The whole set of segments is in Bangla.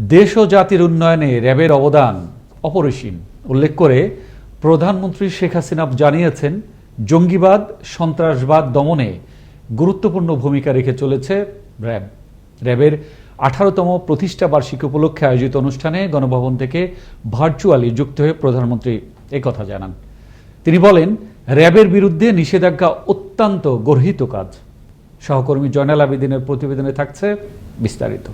দেশ ও জাতির উন্নয়নে র্যাবের অবদান অপরিসীম। উল্লেখ করে প্রধানমন্ত্রী শেখ হাসিনা জানিয়েছেন, জঙ্গিবাদ, সন্ত্রাসবাদ দমনে গুরুত্বপূর্ণ ভূমিকা রেখে চলেছে র্যাব। র্যাবের আঠারোতম প্রতিষ্ঠা বার্ষিকী উপলক্ষে আয়োজিত অনুষ্ঠানে গণভবন থেকে ভার্চুয়ালি যুক্ত হয়ে প্রধানমন্ত্রী একথা জানান। তিনি বলেন, র্যাবের বিরুদ্ধে নিষেধাজ্ঞা অত্যন্ত গর্হিত কাজ। সহকর্মী জয়নাল আবেদিনের প্রতিবেদনে থাকছে বিস্তারিত।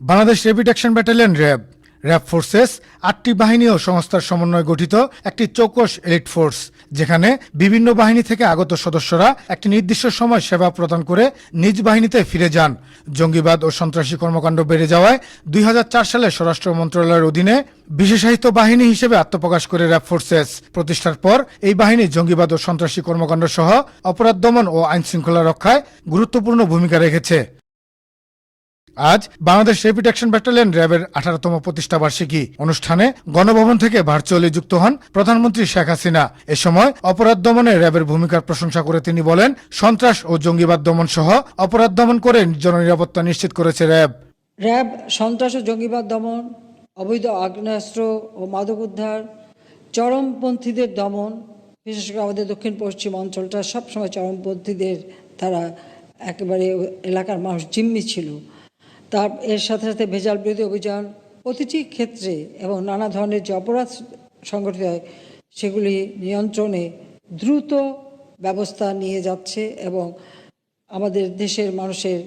Bangladesh rapid action battalion RAB RAB forces আটটি বাহিনী ও সংস্থার সমন্বয়ে গঠিত একটি চৌকস এলিট ফোর্স, যেখানে বিভিন্ন বাহিনী থেকে আগত সদস্যরা একটি নির্দিষ্ট সময় সেবা প্রদান করে নিজ বাহিনীতে ফিরে যান। জঙ্গিবাদ ও সন্ত্রাসী কর্মকাণ্ড বেড়ে যাওয়ায় দুই হাজার চার সালে স্বরাষ্ট্র মন্ত্রণালয়ের অধীনে বিশেষায়িত বাহিনী হিসেবে আত্মপ্রকাশ করে র্যাব ফোর্সেস। প্রতিষ্ঠার পর এই বাহিনী জঙ্গিবাদ ও সন্ত্রাসী কর্মকাণ্ড সহ অপরাধ দমন ও আইন শৃঙ্খলা রক্ষায় গুরুত্বপূর্ণ ভূমিকা রেখেছে। আজ বাংলাদেশ র্যাপিড অ্যাকশন ব্যাটালিয়ন র্যাবের আঠারোতম প্রতিষ্ঠা বার্ষিকী অনুষ্ঠানে গণভবন থেকে ভার্চুয়ালি যুক্ত হন প্রধানমন্ত্রী শেখ হাসিনা। এ সময় অপরাধ দমনে র্যাবের ভূমিকার প্রশংসা করে তিনি বলেন, সন্ত্রাস ও জঙ্গিবাদ দমন সহ অপরাধ দমন করে জননিরাপত্তা নিশ্চিত করেছে র্যাব। র্যাব, সন্ত্রাস ও জঙ্গিবাদ দমন, অবৈধ আগ্নেয়াস্ত্র ও মাদক উদ্ধার, চরমপন্থীদের দমন, বিশেষ করে আমাদের দক্ষিণ পশ্চিম অঞ্চলটা সবসময় চরমপন্থীদের তারা একেবারে এলাকার মানুষ জিম্মি ছিল। তার, এর সাথে সাথে ভেজাল বিরোধী অভিযান, প্রতিটি ক্ষেত্রে এবং নানা ধরনের যে অপরাধ সংগঠিত হয়, সেগুলি নিয়ন্ত্রণে দ্রুত ব্যবস্থা নিয়ে যাচ্ছে এবং আমাদের দেশের মানুষের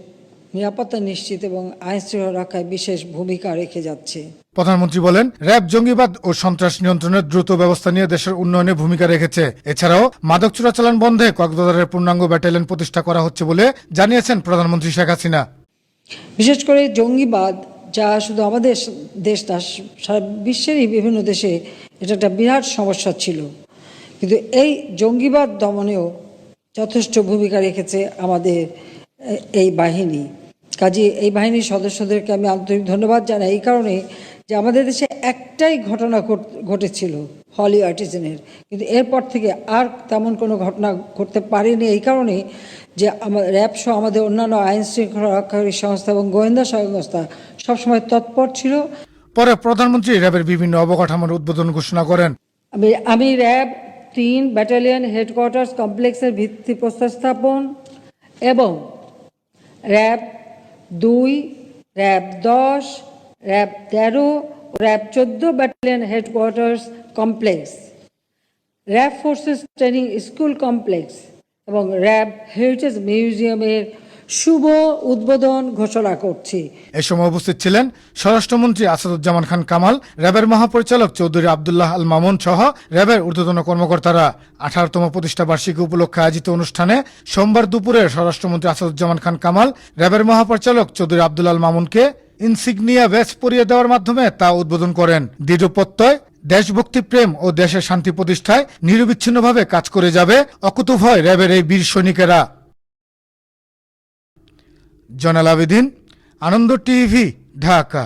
নিরাপত্তা নিশ্চিত এবং আইন শৃঙ্খলা রক্ষায় বিশেষ ভূমিকা রেখে যাচ্ছে। প্রধানমন্ত্রী বলেন, র্যাব জঙ্গিবাদ ও সন্ত্রাস নিয়ন্ত্রণের দ্রুত ব্যবস্থা নিয়ে দেশের উন্নয়নে ভূমিকা রেখেছে। এছাড়াও মাদক চোরাচালান বন্ধে কক্সবাজারের পূর্ণাঙ্গ ব্যাটালিয়ন প্রতিষ্ঠা করা হচ্ছে বলে জানিয়েছেন প্রধানমন্ত্রী শেখ হাসিনা। বিশেষ করে জঙ্গিবাদ, যা শুধু আমাদের দেশ না, সারা বিশ্বেরই বিভিন্ন দেশে এটা একটা বিরাট সমস্যা ছিল। কিন্তু এই জঙ্গিবাদ দমনেও যথেষ্ট ভূমিকা রেখেছে আমাদের এই বাহিনী। কাজে এই বাহিনীর সদস্যদেরকে আমি আন্তরিক ধন্যবাদ জানাই, এই কারণে যে আমাদের দেশে একটাই ঘটনা ঘট- ঘটেছিল, হলি আর্টিজেনের। কিন্তু এরপর থেকে আর তেমন কোনো ঘটনা ঘটতে পারেনি, এই কারণে যে আমার র্যাব সহ আমাদের অন্যান্য আইন শৃঙ্খলা রক্ষাকারী সংস্থা এবং গোয়েন্দা সংস্থা সবসময় তৎপর ছিল। পরে প্রধানমন্ত্রী র্যাবের বিভিন্ন অবকাঠামোর উদ্বোধন ঘোষণা করেন। আমি আমি র্যাব তিন ব্যাটালিয়ন হেডকোয়ার্টার্স কমপ্লেক্সের ভিত্তিপ্রস্তর স্থাপন এবং র্যাব দুই র্যাব দশ র্যাব তেরো র্যাব চোদ্দ battalion headquarters complex. RAB forces training school complex. এবং র্যাব হেরিটেজ মিউজিয়ামের শুভ উদ্বোধন ঘোষণা করছি। এ সময় উপস্থিত ছিলেন স্বরাষ্ট্রমন্ত্রী আসাদুজ্জামান খান কামাল, র্যাবের মহাপরিচালক চৌধুরী আবদুল্লাহ আল মামুন সহ র্যাবের ঊর্ধ্বতন কর্মকর্তারা। আঠারোতম প্রতিষ্ঠা বার্ষিকী উপলক্ষে আয়োজিত অনুষ্ঠানে সোমবার দুপুরে স্বরাষ্ট্রমন্ত্রী আসাদুজ্জামান খান কামাল, র্যাবের মহাপরিচালক চৌধুরী আবদুল্লাহ আল মামুনকে ইনসিগনিয়া ব্যাচ পরিয়ে দেওয়ার মাধ্যমে তা উদ্বোধন করেন। দৃঢ় প্রত্যয় দেশভক্তি প্রেম ও দেশের শান্তি প্রতিষ্ঠায় নিরবিচ্ছিন্নভাবে কাজ করে যাবে অকুতুভয় র্যাবের এই বীর সৈনিকেরা। জনাল আবেদিন, আনন্দ টিভি, ঢাকা।